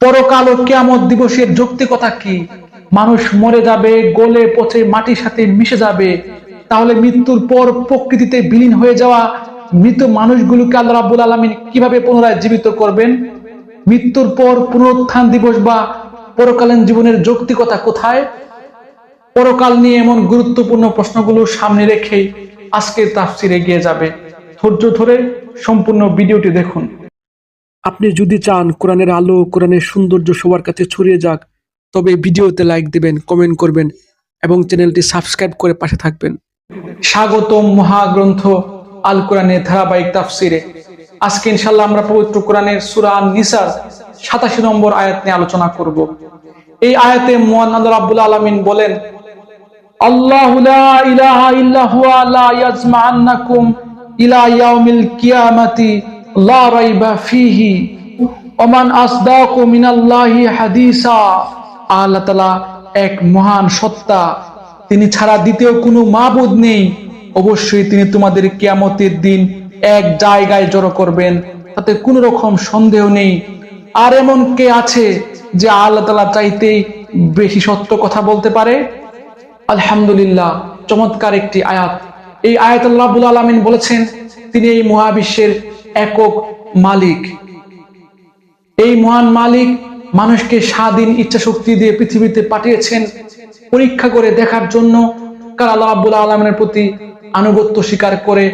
পরকাল ও কেয়ামত দিবসের যৌক্তিকতা কি? মানুষ মরে যাবে, গলে পচে মাটির সাথে মিশে যাবে। তাহলে মৃত্যুর পর প্রকৃতিতে বিলীন হয়ে যাওয়া মৃত মানুষগুলোকে আল্লাহ রাব্বুল আলমিন কীভাবে পুনরায় জীবিত করবেন? মৃত্যুর পর পুনরুত্থান দিবস বা পরকালীন জীবনের যৌক্তিকতা কোথায়? পরকাল নিয়ে এমন গুরুত্বপূর্ণ প্রশ্নগুলো সামনে রেখে আজকের তাফসির এগিয়ে যাবে। ধৈর্য ধরে সম্পূর্ণ ভিডিওটি দেখুন। আপনি যদি চান কোরআনের আলো, কোরআনের সৌন্দর্য সবার কাছে ছড়িয়ে যাক, তবে ভিডিওতে লাইক দিবেন কমেন্ট করবেন এবং চ্যানেলটি সাবস্ক্রাইব করে পাশে থাকবেন। স্বাগতম মহাগ্রন্থ আল কোরআনের ধারাবাহিক তাফসিরে। আজকে ইনশাল্লাহ আমরা পবিত্র কোরআনের সুরান নিসার সাতাশি নম্বর আয়াত নিয়ে আলোচনা করব। এই আয়াতে মোহান আল্লাহ রাব্বুল আলামিন বলেন, আল্লাহু ইলাহা ইল্লা হুয়া, লা ইয়াজমাআন্নাকুম ইলা ইয়াউমিল কিয়ামাতি লা রাইবা ফিহি। ওমান আসদাকু মিনাল্লাহি হাদিসা। আল্লাহ তাআলা এক মহান সত্তা। তিনি ছাড়া দ্বিতীয় কোনো মাবুদ নেই। অবশ্যই তিনি তোমাদের কিয়ামতের দিন এক জায়গায় জড়ো করবেন। তাতে কোনো রকম সন্দেহ নেই। আর এমন কে আছে যে আল্লাহ তালা চাইতেই বেশি সত্য কথা বলতে পারে? আলহামদুলিল্লাহ, চমৎকার একটি আয়াত। এই আয়াত আল্লাহুল আলমিন বলেছেন, তিনি এই মহাবিশ্বের একক মালিক। এই মহান মালিক মানুষকে স্বাধীন ইচ্ছা শক্তি দিয়ে পৃথিবীতে পাঠিয়েছেন। পরীক্ষা করে দেখার জন্য কার আল্লাহ রাবুল আলমের প্রতি আনুগত্য স্বীকার করে,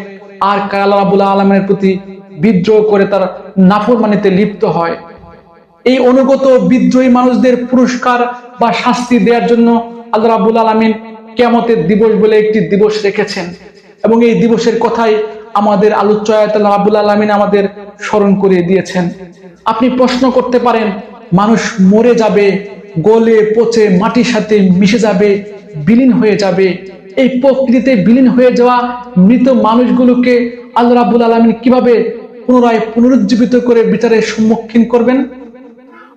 আর কার আল্লাহ রাবুল আলমের প্রতি বিদ্রোহ করে তার নাফরমানিতে লিপ্ত হয়। এই অনুগত বিদ্রোহী মানুষদের পুরস্কার বা শাস্তি দেওয়ার জন্য আল্লাহ রাবুল আলমিন কেমতের দিবস বলে একটি দিবস রেখেছেন। এবং এই দিবসের কথাই আমাদের আলোচ্য আলমিন আমাদের স্মরণ করিয়ে দিয়েছেন। আপনি প্রশ্ন করতে পারেন, মানুষ মরে যাবে, গলে, পচে, মাটির সাথে মিশে যাবে, বিলীন হয়ে যাবে। এই প্রকৃতিতে বিলীন হয়ে যাওয়া মৃত মানুষগুলোকে আল্লাহ রাবুল আলমিন কীভাবে পুনরায় পুনরুজ্জীবিত করে বিচারের সম্মুখীন করবেন?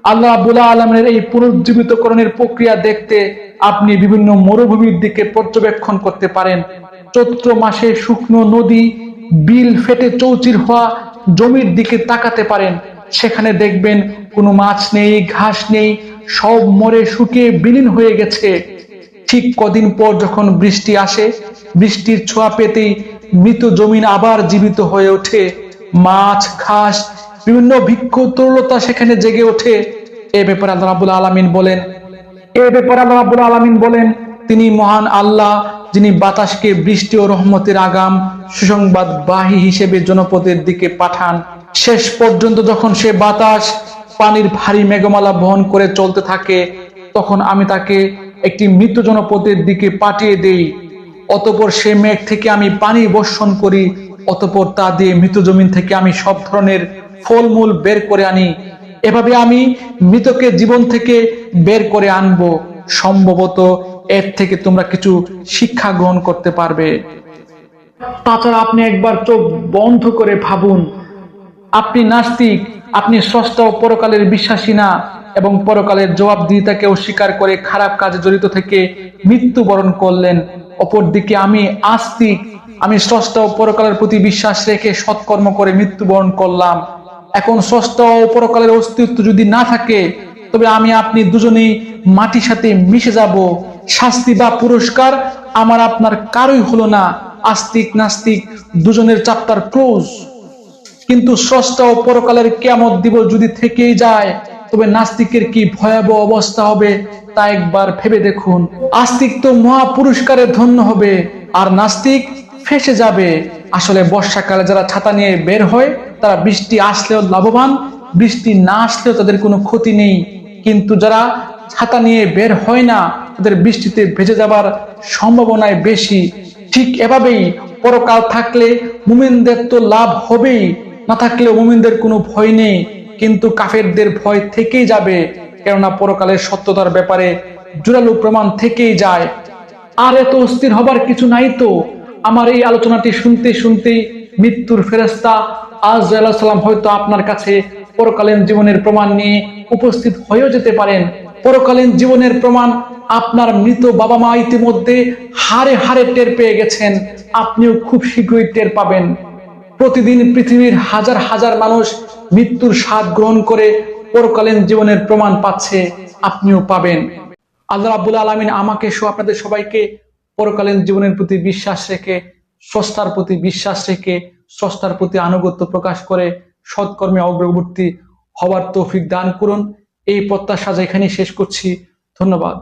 আল্লাহ আবুল্লাহ আলমের এই পুনরুজ্জীবিতকরণের প্রক্রিয়া দেখতে আপনি বিভিন্ন মরুভূমির দিকে পর্যবেক্ষণ করতে পারেন। চৈত্র মাসে শুকনো নদী বিল ফেটে চৌচির হওয়া জমির দিকে তাকাতে পারেন। সেখানে দেখবেন কোনো মাছ নেই, ঘাস নেই, সব মরে শুকিয়ে বিলীন হয়ে গেছে। ঠিক কদিন পর যখন বৃষ্টি আসে, বৃষ্টির ছোঁয়া পেতেই মৃত জমিন আবার জীবিত হয়ে ওঠে। মাছ, ঘাস, বিভিন্ন ভিক্ষ তরলতা সেখানে জেগে ওঠে। এ ব্যাপারে আল্লাহ রাবুল আলমিন বলেন, এ ব্যাপারে আল্লাহ রাবুল আলমিন বলেন, তিনি মহান আল্লাহ যিনি বাতাসকে বৃষ্টি ও রহমতের আগাম সুসংবাদ বাহী হিসেবে জনপদের দিকে পাঠান। শেষ পর্যন্ত যখন সে বাতাস, পানির ভারী মেঘমালা বহন করে চলতে থাকে, তখন আমি তাকে একটি মৃত জনপদের দিকে পাঠিয়ে দেই। অতপর সে মেঘ থেকে আমি পানি বর্ষণ করি, অতপর তা দিয়ে মৃত জমিন থেকে আমি সব ধরনের ফলমূল বের করে আনি। এভাবে আমি মৃতকে জীবন থেকে বের করে আনব। সম্ভবত এর থেকে তোমরা কিছু শিক্ষা গ্রহণ করতে পারবে। তাছাড়া আপনি একবার চোখ বন্ধ করে ভাবুন, আপনি নাস্তিক, আপনি স্রষ্টা ও পরকালের বিশ্বাসী না এবং পরকালের জবাবদিহিতাকে অস্বীকার করে খারাপ কাজে জড়িত থেকে মৃত্যুবরণ করলেন। অপরদিকে আমি আস্তিক, আমি স্রষ্টা ও পরকালের প্রতি বিশ্বাস রেখে সৎকর্ম করে মৃত্যুবরণ করলাম। এখন স্রষ্টা ও পরকালের অস্তিত্ব যদি না থাকে, তবে আমি আপনি দুজনেই মাটির সাথে মিশে যাব। শাস্তি বা পুরস্কার আমার আপনার কারোই হলো না। আস্তিক, নাস্তিক, দুজনের চাপ্টার ক্লোজ কিন্তু স্রষ্টা ও পরকালের কেমত দিবস যদি থেকেই যায়, তবে নাস্তিকের কি ভয়াবহ অবস্থা হবে তা একবার ভেবে দেখুন। আস্তিক তো মহা পুরস্কারে ধন্য হবে, আর নাস্তিক ফেসে যাবে। আসলে বর্ষাকালে যারা ছাতা নিয়ে বের হয়, তারা বৃষ্টি আসলেও লাভবান, বৃষ্টি না আসলেও তাদের কোনো ক্ষতি নেই। কিন্তু যারা ছাতা নিয়ে বের হয় না তাদের বৃষ্টিতে ভেজে যাবার সম্ভাবনায় বেশি। ঠিক এভাবেই পরকাল থাকলে মুমিনদের তো লাভ হবেই, না থাকলে মুমিনদের কোনো ভয় নেই। কিন্তু কাফেরদের ভয় থেকেই যাবে, কেননা পরকালের সত্যতার ব্যাপারে জোরালো প্রমাণ থেকেই যায়। আর এত অস্থির হবার কিছু নাই তো। আমার এই আলোচনাটি শুনতে শুনতে মৃত্যুর ফেরেস্তা আজ সাল্লাম হয়তো আপনার কাছে পরকালীন জীবনের প্রমাণ নিয়ে উপস্থিত হয়েও যেতে পারেন। পরকালীন জীবনের প্রমাণ আপনার মৃত বাবা মা ইতিমধ্যে হারে হারে টের পেয়ে গেছেন। আপনিও খুব শীঘ্রই টের পাবেন। প্রতিদিন পৃথিবীর হাজার হাজার মানুষ মৃত্যুর স্বাদ গ্রহণ করে পরকালীন জীবনের প্রমাণ পাচ্ছে, আপনিও পাবেন। আল্লাহ রাব্বুল আলমিন আমাকে সহ আপনাদের সবাইকে পরকালীন জীবনের প্রতি বিশ্বাস রেখে, স্রষ্টার প্রতি বিশ্বাস রেখে, স্রষ্টার প্রতি আনুগত্য প্রকাশ করে সৎকর্মে অগ্রবর্তী হওয়ার তৌফিক দান করুন। এই প্রত্যাশা যেখানে শেষ করছি, ধন্যবাদ।